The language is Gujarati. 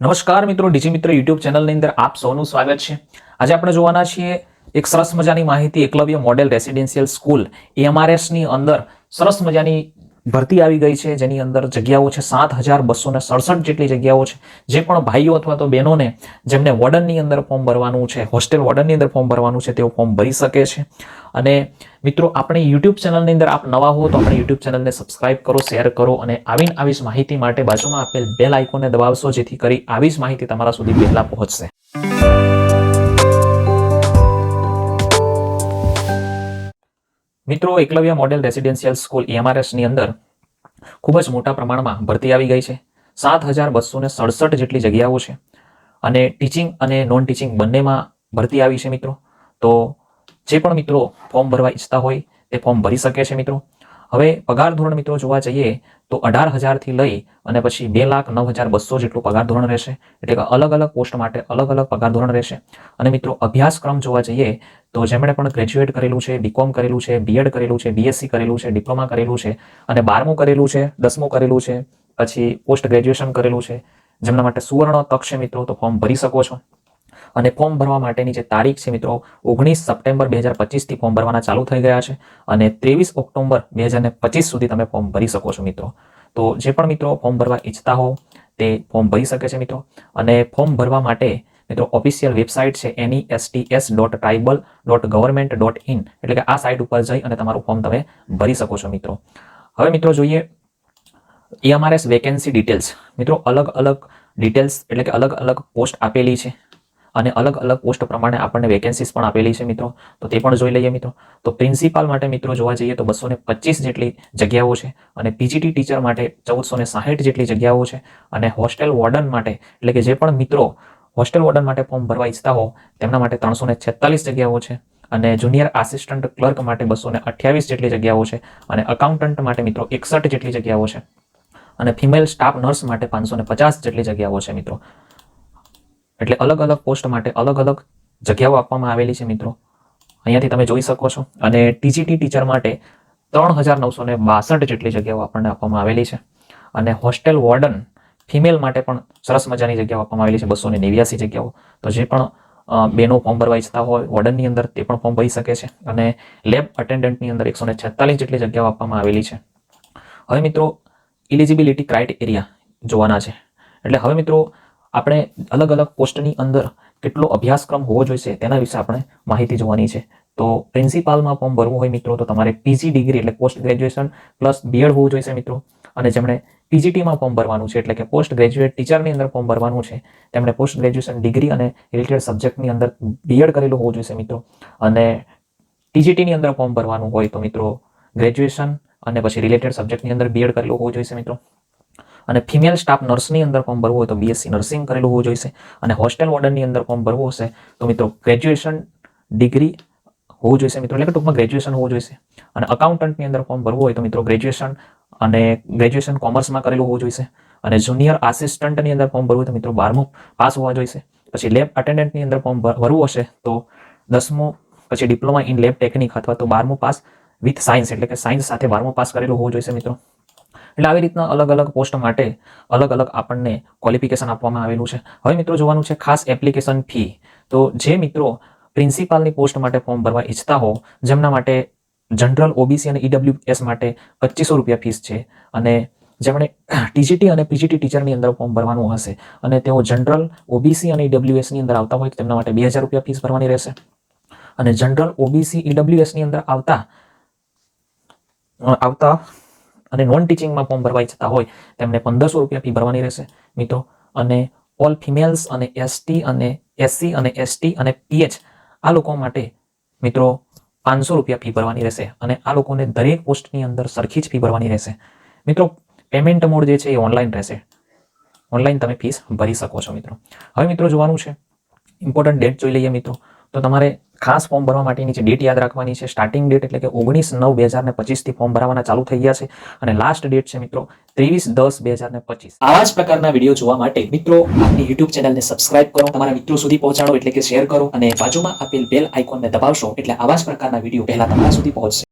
નમસ્કાર મિત્રો, ડીજી મિત્ર યુટ્યુબ ચેનલની અંદર આપ સૌનું સ્વાગત છે. આજે આપણે જોવાના છીએ એક સરસ મજાની માહિતી એકલવ્ય મોડેલ રેસિડેન્શિયલ સ્કૂલ એમઆરએસની અંદર સરસ મજાની ભરતી આવી ગઈ છે, જેની અંદર જગ્યાઓ છે સાત હજાર બસો ને સડસઠ જેટલી જગ્યાઓ છે. જે પણ ભાઈઓ અથવા તો બહેનોને જેમને વોર્ડનની અંદર ફોર્મ ભરવાનું છે, હોસ્ટેલ વોર્ડનની અંદર ફોર્મ ભરવાનું છે, તેઓ ફોર્મ ભરી શકે છે. અને મિત્રો, આપણી યુટ્યુબ ચેનલની અંદર આપ નવા હો તો આપણી યુટ્યુબ ચેનલને સબસ્ક્રાઇબ કરો, શેર કરો અને આવીને આવી જ માહિતી માટે બાજુમાં આપેલ બેલ આઇકોનને દબાવશો, જેથી કરી આવી જ માહિતી તમારા સુધી પહેલાં પહોંચશે. મિત્રો, એકલવ્ય મોડેલ રેસિડેન્શિયલ સ્કૂલ એમઆરએસની અંદર ખૂબ જ મોટા પ્રમાણમાં ભરતી આવી ગઈ છે. સાત હજાર બસો ને સડસઠ જેટલી જગ્યાઓ છે અને ટીચિંગ અને નોન ટીચિંગ બંનેમાં ભરતી આવી છે મિત્રો. તો જે પણ મિત્રો ફોર્મ ભરવા ઈચ્છતા હોય તે ફોર્મ ભરી શકે છે મિત્રો. હવે પગાર ધોરણ મિત્રો જોવા જઈએ તો અઢાર હજારથી લઈ અને પછી બે લાખ નવ હજાર બસો જેટલું પગાર ધોરણ રહેશે. એટલે કે અલગ અલગ પોસ્ટ માટે અલગ અલગ પગાર ધોરણ રહેશે. અને મિત્રો અભ્યાસક્રમ જોવા જઈએ તો જેમણે પણ ગ્રેજ્યુએટ કરેલું છે બીકોમ કરેલું છે બીએડ કરેલું છે બીએસસી કરેલું છે ડિપ્લોમા કરેલું છે અને બારમું કરેલું છે, દસમું કરેલું છે, પછી પોસ્ટ ગ્રેજ્યુએશન કરેલું છે, જેમના માટે સુવર્ણ તક છે મિત્રો, તો ફોર્મ ભરી શકો છો. અને ફોર્મ ભરવા માટેની જે તારીખ છે મિત્રો, ઓગણીસ સપ્ટેમ્બર બે હજાર પચીસથી ફોર્મ ભરવાના ચાલુ થઈ ગયા છે અને ત્રેવીસ ઓક્ટોબર બે હજાર પચીસ સુધી તમે ફોર્મ ભરી શકો છો મિત્રો. તો જે પણ મિત્રો ફોર્મ ભરવા ઈચ્છતા હો, તે ફોર્મ ભરી શકે છે મિત્રો. અને ફોર્મ ભરવા માટે મિત્રો, ઓફિશિયલ વેબસાઇટ છે એની STS dot tribal dot government dot in એટલે કે આ સાઇટ ઉપર જઈ અને તમારું ફોર્મ તમે ભરી શકો છો મિત્રો. હવે મિત્રો જોઈએ એએમઆરએસ વેકેન્સી ડિટેલ્સ. મિત્રો, અલગ અલગ ડિટેલ્સ એટલે કે અલગ અલગ પોસ્ટ આપેલી છે. અને અલગ અલગ પોસ્ટ પ્રમાણે આપણને વેકેન્સીસ પણ આપેલી છે મિત્રો. તો તે પણ જોઈ લઈએ મિત્રો. તો પ્રિન્સિપાલ માટે મિત્રો જોવા જઈએ તો બસો પચીસ જેટલી જગ્યાઓ છે અને પીજીટી ટીચર માટે ચૌદસો સાહીઠ જેટલી જગ્યાઓ છે અને હોસ્ટેલ વોર્ડન માટે, એટલે કે જે પણ મિત્રો હોસ્ટેલ વોર્ડન માટે ફોર્મ ભરવા ઈચ્છતા હો, તેમના માટે ત્રણસો છેતાલીસ જગ્યાઓ છે અને જુનિયર આસિસ્ટન્ટ ક્લર્ક માટે બસો અઠ્યાવીસ જેટલી જગ્યાઓ છે અને અકાઉન્ટન્ટ માટે મિત્રો એકસઠ જેટલી જગ્યાઓ છે અને ફિમેલ સ્ટાફ નર્સ માટે પાંચસો ને પચાસ જેટલી જગ્યાઓ છે મિત્રો. એટલે અલગ અલગ પોસ્ટ માટે અલગ અલગ જગ્યાઓ આપવામાં આવેલી છે મિત્રો. અહીંયાથી તમે જોઈ શકો છો. અને ટીજીટી ટીચર માટે ત્રણ હજાર નવસો ને બાસઠ જેટલી જગ્યાઓ આપણને આપવામાં આવેલી છે. અને હોસ્ટેલ વોર્ડન ફિમેલ માટે પણ સરસ મજાની જગ્યાઓ આપવામાં આવેલી છે. બસો ને નેવ્યાસી જગ્યાઓ. તો જે પણ બેનો ફોર્મ ભરવા ઈચ્છતા હોય, વોર્ડનની અંદર તે પણ ફોર્મ ભરી શકે છે. અને લેબ અટેન્ડન્ટની અંદર એકસો છેતાલીસ જેટલી જગ્યાઓ આપવામાં આવેલી છે. હવે મિત્રો ઇલિજિબિલિટી ક્રાઇટેરિયા જોવાના છે. એટલે હવે મિત્રો આપણે અલગ અલગ પોસ્ટની અંદર કેટલો અભ્યાસક્રમ હોવો જોઈશે તેના વિશે આપણે માહિતી જોવાની છે. તો પ્રિન્સિપાલમાં ફોર્મ ભરવું હોય મિત્રો, તો તમારે પીજી ડિગ્રી એટલે post graduation plus B Ed હોવું જોઈશે મિત્રો. અને જેમણે પીજીટીમાં ફોર્મ ભરવાનું છે એટલે કે પોસ્ટ ગ્રેજ્યુએટ ટીચરની અંદર ફોર્મ ભરવાનું છે, તેમણે પોસ્ટ ગ્રેજ્યુએશન ડિગ્રી અને રિલેટેડ સબ્જેક્ટની અંદર બીએડ કરેલું હોવું જોઈશે મિત્રો. અને ટીજીટીની અંદર ફોર્મ ભરવાનું હોય તો મિત્રો, ગ્રેજ્યુએશન અને પછી રિલેટેડ સબ્જેક્ટની અંદર બીએડ કરેલું હોવું જોઈશે મિત્રો. અને ફિમેલ સ્ટાફ નર્સની અંદર ફોર્મ ભરવું હોય તો બીએસસી નર્સિંગ કરેલું હોવું જોઈશે. અને હોસ્ટેલ વોર્ડનની અંદર ફોર્મ ભરવું હશે તો મિત્રો ગ્રેજ્યુએશન ડિગ્રી હોવું જોઈશે મિત્રો. એટલે ટૂંકમાં ગ્રેજ્યુએશન હોવું જોઈશે. અને અકાઉન્ટન્ટની અંદર ફોર્મ ભરવું હોય તો મિત્રો ગ્રેજ્યુએશન અને ગ્રેજ્યુએશન કોમર્સમાં કરેલું હોવું જોઈશે. અને જુનિયર આસિસ્ટન્ટની અંદર ફોર્મ ભરવું હોય તો મિત્રો બારમું પાસ હોવા જોઈશે. પછી લેબ અટેન્ડન્ટની અંદર ફોર્મ ભરવું હશે તો દસમું, પછી ડિપ્લોમા ઇન લેબ ટેકનિક અથવા તો બારમું પાસ વિથ સાયન્સ એટલે કે સાયન્સ સાથે બારમું પાસ કરેલું હોવું જોઈશે મિત્રો. એટલે આવી રીતના અલગ અલગ પોસ્ટ માટે અલગ અલગ આપણને ક્વોલિફિકેશન આપવામાં આવેલું છે. હવે મિત્રો જોવાનું છે ખાસ એપ્લિકેશન ફી તો જે મિત્રો પ્રિન્સિપાલની પોસ્ટ માટે ફોર્મ ભરવા ઈચ્છતા હો, જેમના માટે જનરલ ઓબીસી અને ઈડબ્લ્યુએસ માટે પચીસો રૂપિયા ફીસ છે અને જેમણે ટીજીટી અને પીજીટી ટીચરની અંદર ફોર્મ ભરવાનું હશે અને તેઓ જનરલ ઓબીસી અને ઈડબ્લ્યુએસની અંદર આવતા હોય તેમના માટે બે હજાર રૂપિયા ફીસ ભરવાની રહેશે. અને જનરલ ઓબીસી ઈડબ્લ્યુએસની અંદર આવતા આવતા અને નોન ટીચિંગમાં ફોર્મ ભરવા જતા હોય, તેમને પંદરસો રૂપિયા ફી ભરવાની રહેશે. મિત્રો, અને ઓલ ફિમેલ્સ અને એસટી અને એસસી અને એસટી અને પીએચ આ લોકો માટે, મિત્રો, પાંચસો રૂપિયા ફી ભરવાની રહેશે અને આ લોકોને દરેક પોસ્ટની અંદર સરખી જ ફી ભરવાની રહેશે. મિત્રો પેમેન્ટ મોડ જે છે એ ઓનલાઈન રહેશે. ઓનલાઈન તમે ફીસ ભરી શકો છો, મિત્રો. હવે મિત્રો, જોવાનું છે. ઇમ્પોર્ટન્ટ ડેટ જોઈ લઈએ, મિત્રો. તો તમારે ખાસ ફોર્મ ભરવા માટેની જે ડેટ યાદ રાખવાની છે સ્ટાર્ટિંગ ડેટ એટલે કે ઓગણીસ નવ બે હજાર ને પચીસથી ફોર્મ ભરવાના ચાલુ થઈ ગયા છે અને લાસ્ટ ડેટ છે મિત્રો ત્રેવીસ દસ બે હજાર ને પચીસ. આવા જ પ્રકારના વીડિયો જોવા માટે મિત્રો આપની યુટ્યુબ ચેનલને સબસ્ક્રાઇબ કરો, તમારા મિત્રો સુધી પહોંચાડો એટલે કે શેર કરો અને બાજુમાં આપેલ બેલ આઇકોનને દબાવશો એટલે આવા જ પ્રકારના વીડિયો પહેલા તમારા સુધી પહોંચશે.